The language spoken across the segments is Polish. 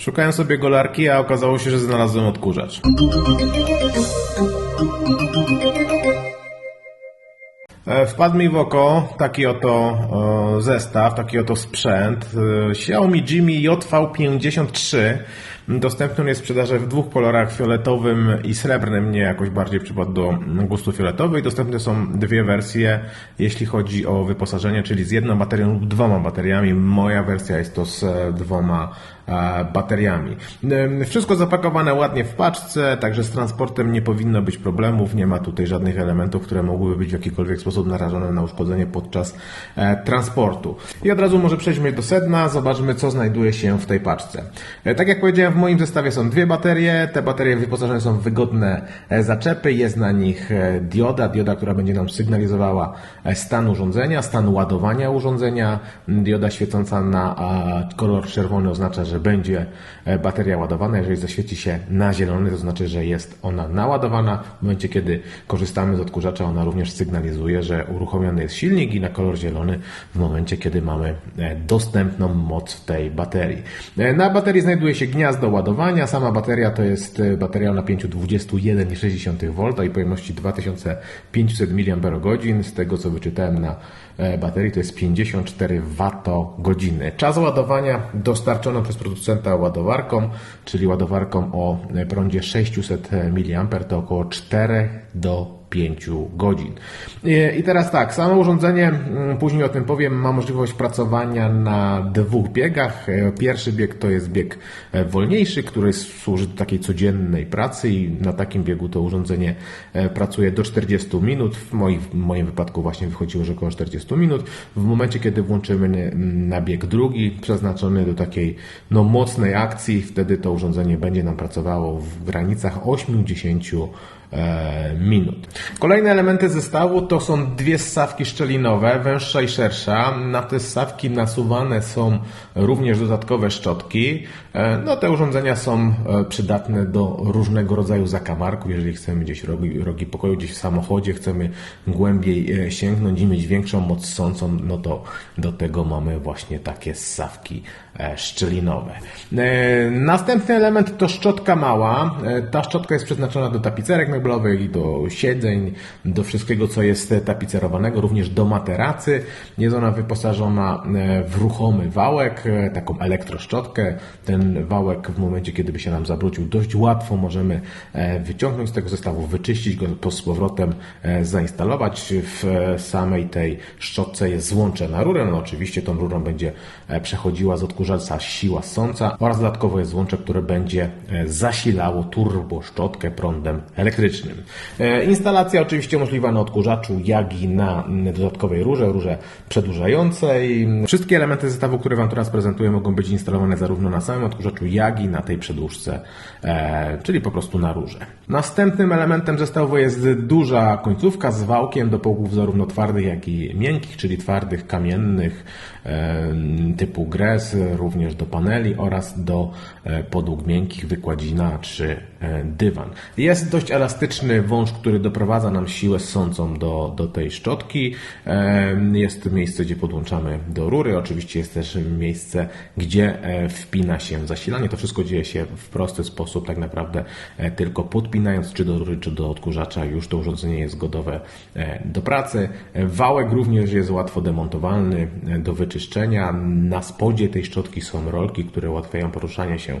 Szukałem sobie golarki, a okazało się, że znalazłem odkurzacz. E, Wpadł mi w oko taki oto e, zestaw, taki oto sprzęt. E, Xiaomi Jimmy JV53. Dostępny jest w sprzedaży w dwóch kolorach, fioletowym i srebrnym. Mnie jakoś bardziej przypadł do gustu fioletowej. Dostępne są dwie wersje, jeśli chodzi o wyposażenie, czyli z jedną baterią lub dwoma bateriami. Moja wersja jest to z e, dwoma e, bateriami. Wszystko zapakowane ładnie w paczce, także z transportem nie powinno być problemów. Nie ma tutaj żadnych elementów, które mogłyby być w jakikolwiek sposób narażone na uszkodzenie podczas e, transportu. I od razu może przejdźmy do sedna, zobaczmy co znajduje się w tej paczce. Tak jak powiedziałem, w moim zestawie są dwie baterie. Te baterie wyposażone są w wygodne e, zaczepy. Jest na nich e, dioda, dioda, która będzie nam sygnalizowała e, stan urządzenia, stan ładowania urządzenia. Dioda świecąca na kolor czerwony oznacza, że będzie bateria ładowana. Jeżeli zaświeci się na zielony, to znaczy, że jest ona naładowana. W momencie, kiedy korzystamy z odkurzacza, ona również sygnalizuje, że uruchomiony jest silnik i na kolor zielony w momencie, kiedy mamy dostępną moc tej baterii. Na baterii znajduje się gniazdo ładowania. Sama bateria to jest e, bateria o napięciu 21,6 V i pojemności 2500 mAh. Z tego, co wyczytałem na e, baterii, to jest 54 Wh. Czas ładowania dostarczono przez producenta ładowarką, czyli ładowarką o e, prądzie 600 mA, to około 4 do 5 godzin. I- I teraz tak, samo urządzenie, mm, później o tym powiem, ma możliwość pracowania na dwóch biegach. E, Pierwszy bieg to jest bieg e, wolniejszy, który służy do takiej codziennej pracy i na takim biegu to urządzenie e, pracuje do 40 minut. W moim, w moim wypadku właśnie wychodziło, że około 40 minut. W momencie, kiedy włączymy na bieg drugi, przeznaczony do takiej no, mocnej akcji, wtedy to urządzenie będzie nam pracowało w granicach 8-10 e, minut. Kolejne elementy zestawu to są dwie ssawki szczelinowe, węższa i szersza. Na te ssawki nasuwane są również dodatkowe szczotki. E, No, te urządzenia są e, przydatne do różnego rodzaju zakamarków. Jeżeli chcemy gdzieś rogi, rogi pokoju, gdzieś w samochodzie, chcemy głębiej e, sięgnąć i mieć większą moc sącą, no to do tego mamy właśnie takie ssawki szczelinowe. Następny element to szczotka mała. Ta szczotka jest przeznaczona do tapicerek meblowych, do siedzeń, do wszystkiego, co jest tapicerowanego, również do materacy. Jest ona wyposażona e, w ruchomy wałek, e, taką elektroszczotkę. Ten wałek w momencie, kiedy by się nam zabrudził, dość łatwo możemy e, wyciągnąć z tego zestawu, wyczyścić go po- z powrotem, zainstalować. W samej tej szczotce jest złącze na rurę. No oczywiście tą rurą będzie przechodziła z odkurzacza siła ssąca oraz dodatkowo jest złącze, które będzie zasilało turbo szczotkę prądem elektrycznym. E, Instalacja oczywiście możliwa na odkurzaczu, jak i na dodatkowej rurze, rurze przedłużającej. Wszystkie elementy zestawu, które Wam teraz prezentuję, mogą być instalowane zarówno na samym odkurzaczu, jak i na tej przedłużce, e, czyli po prostu na rurze. Następnym elementem zestawu jest duża końcówka z wałkiem do połów zarówno twardych, jak i miękkich, czyli twardych, kamiennych, e, typu gres, również do paneli oraz do e, podłóg miękkich, wykładzina czy dywan. Jest dość elastyczny wąż, który doprowadza nam siłę ssącą do, do tej szczotki. Jest miejsce, gdzie podłączamy do rury. Oczywiście jest też miejsce, gdzie e, wpina się zasilanie. To wszystko dzieje się w prosty sposób, tak naprawdę e, tylko podpinając czy do rury, czy do odkurzacza już to urządzenie jest gotowe e, do pracy. Wałek również jest łatwo demontowalny do wyczyszczenia. Na spodzie tej szczotki są rolki, które ułatwiają poruszanie się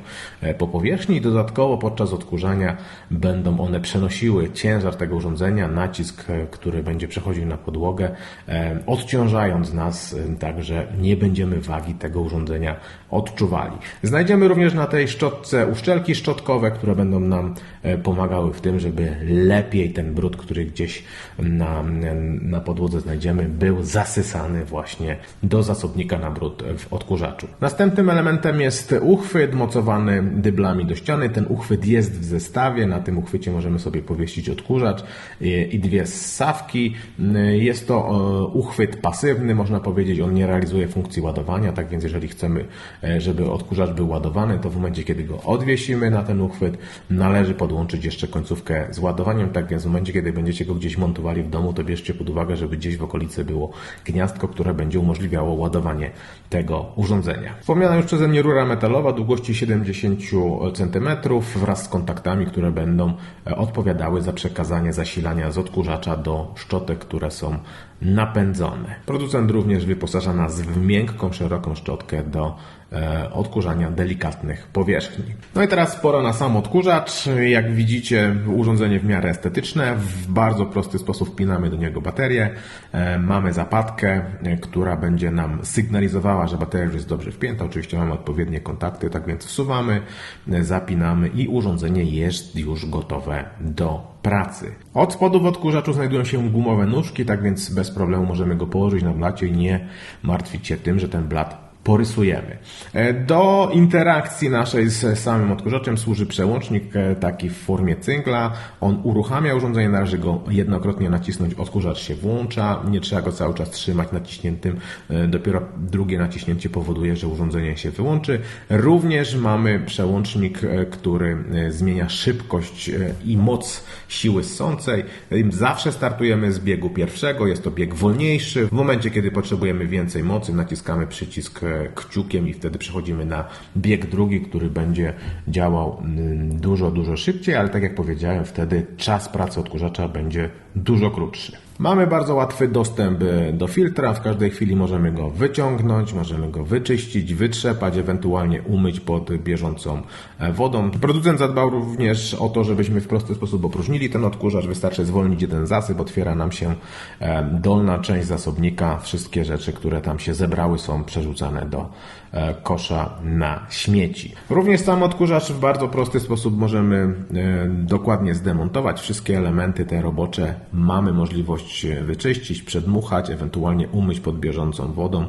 po powierzchni dodatkowo podczas odkurzania będą one przenosiły ciężar tego urządzenia, nacisk, e, który będzie przechodził na podłogę, e, odciążając nas, e, tak że nie będziemy wagi tego urządzenia odczuwali. Znajdziemy również na tej szczotce uszczelki szczotkowe, które będą nam pomagały w tym, żeby lepiej ten brud, który gdzieś na, na podłodze znajdziemy, był zasysany właśnie do zasobnika na brud w odkurzaczu. Następnym elementem jest uchwyt mocowany dyblami do ściany. Ten uchwyt jest w zestawie. Na tym uchwycie możemy sobie powiesić odkurzacz. I dwie ssawki. Jest to uchwyt pasywny, można powiedzieć, on nie realizuje funkcji ładowania, tak więc jeżeli chcemy, żeby odkurzacz był ładowany, to w momencie, kiedy go odwiesimy na ten uchwyt, należy podłączyć jeszcze końcówkę z ładowaniem, tak więc w momencie, kiedy będziecie go gdzieś montowali w domu, to bierzcie pod uwagę, żeby gdzieś w okolicy było gniazdko, które będzie umożliwiało ładowanie tego urządzenia. Wspomniana już przeze mnie rura metalowa długości 70 cm wraz z kontaktami, które będą e, odpowiadały za przekazanie zasilania z odkurzacza do szczotek, które są napędzone. Producent również wyposaża nas w miękką, szeroką szczotkę do odkurzania delikatnych powierzchni. No i teraz pora na sam odkurzacz. Jak widzicie, urządzenie w miarę estetyczne. W bardzo prosty sposób wpinamy do niego baterię. E, mamy zapadkę, e, która będzie nam sygnalizowała, że bateria już jest dobrze wpięta. Oczywiście mamy odpowiednie kontakty, tak więc wsuwamy, zapinamy i urządzenie jest już gotowe do pracy. Od spodu w odkurzaczu znajdują się gumowe nóżki, tak więc bez problemu możemy go położyć na blacie i nie martwić się tym, że ten blat porysujemy. E, do interakcji naszej z samym odkurzaczem służy przełącznik e, taki w formie cyngla. On uruchamia urządzenie, należy go jednokrotnie nacisnąć, odkurzacz się włącza, nie trzeba go cały czas trzymać naciśniętym, e, dopiero drugie naciśnięcie powoduje, że urządzenie się wyłączy. Również mamy przełącznik, który zmienia szybkość i moc siły ssącej. Zawsze startujemy z biegu pierwszego, jest to bieg wolniejszy. W momencie, kiedy potrzebujemy więcej mocy, naciskamy przycisk kciukiem i wtedy przechodzimy na bieg drugi, który będzie działał mm, dużo, dużo szybciej, ale tak jak powiedziałem, wtedy czas pracy odkurzacza będzie dużo krótszy. Mamy bardzo łatwy dostęp e, do filtra, w każdej chwili możemy go wyciągnąć, możemy go wyczyścić, wytrzepać, ewentualnie umyć pod bieżącą e, wodą. Producent zadbał również o to, żebyśmy w prosty sposób opróżnili ten odkurzacz, wystarczy zwolnić jeden zasyp, otwiera nam się e, dolna część zasobnika, wszystkie rzeczy, które tam się zebrały są przerzucane do kosza na śmieci. Również sam odkurzacz w bardzo prosty sposób możemy dokładnie zdemontować wszystkie elementy te robocze. Mamy możliwość wyczyścić, przedmuchać, ewentualnie umyć pod bieżącą wodą,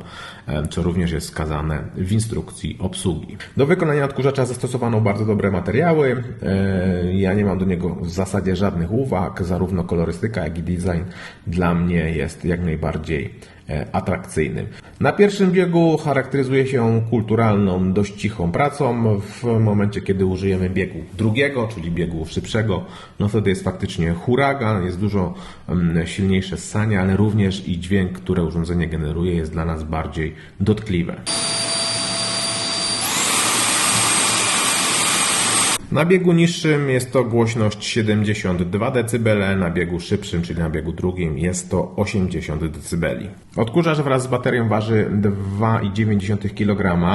e, co również jest wskazane w instrukcji obsługi. Do wykonania odkurzacza zastosowano bardzo dobre materiały. E, ja nie mam do niego w zasadzie żadnych uwag, zarówno kolorystyka, jak i design dla mnie jest jak najbardziej atrakcyjnym. Na pierwszym biegu charakteryzuje się kulturalną, dość cichą pracą. W momencie, kiedy użyjemy biegu drugiego, czyli biegu szybszego, no wtedy jest faktycznie huragan, jest dużo mm, silniejsze ssanie, ale również i dźwięk, który urządzenie generuje, jest dla nas bardziej dotkliwe. Na biegu niższym jest to głośność 72 dB, na biegu szybszym, czyli na biegu drugim jest to 80 dB. Odkurzacz wraz z baterią waży 2,9 kg,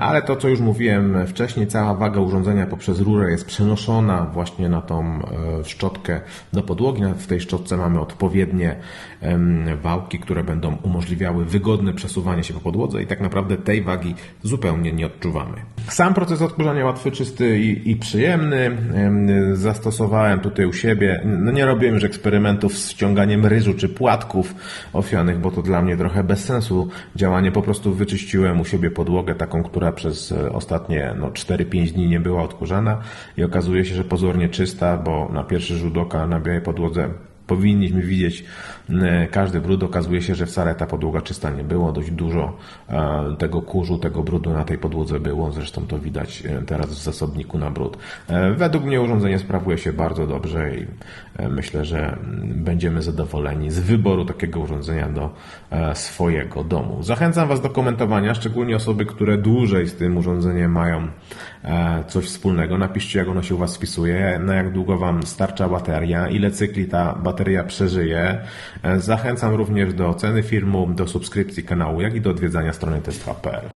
ale to co już mówiłem wcześniej, cała waga urządzenia poprzez rurę jest przenoszona właśnie na tą e, szczotkę do podłogi. W tej szczotce mamy odpowiednie wałki, które będą umożliwiały wygodne przesuwanie się po podłodze i tak naprawdę tej wagi zupełnie nie odczuwamy. Sam proces odkurzania łatwy, czysty i, i przyjemny. Zastosowałem tutaj u siebie, no nie robiłem już eksperymentów z ściąganiem ryżu czy płatków ofianych, bo to dla mnie trochę bez sensu działanie. Po prostu wyczyściłem u siebie podłogę taką, która przez e, ostatnie no, 4-5 dni nie była odkurzana i okazuje się, że pozornie czysta, bo na pierwszy rzut oka na białej podłodze powinniśmy widzieć e, każdy brud. Okazuje się, że wcale ta podłoga czysta nie było. Dość dużo e, tego kurzu, tego brudu na tej podłodze było. Zresztą to widać e, teraz w zasobniku na brud. Według mnie urządzenie sprawuje się bardzo dobrze i myślę, że będziemy zadowoleni z wyboru takiego urządzenia do swojego domu. Zachęcam Was do komentowania, szczególnie osoby, które dłużej z tym urządzeniem mają coś wspólnego. Napiszcie, jak ono się u Was wpisuje, na jak długo Wam starcza bateria, ile cykli ta bateria przeżyje. Zachęcam również do oceny filmu, do subskrypcji kanału, jak i do odwiedzania strony test.pl.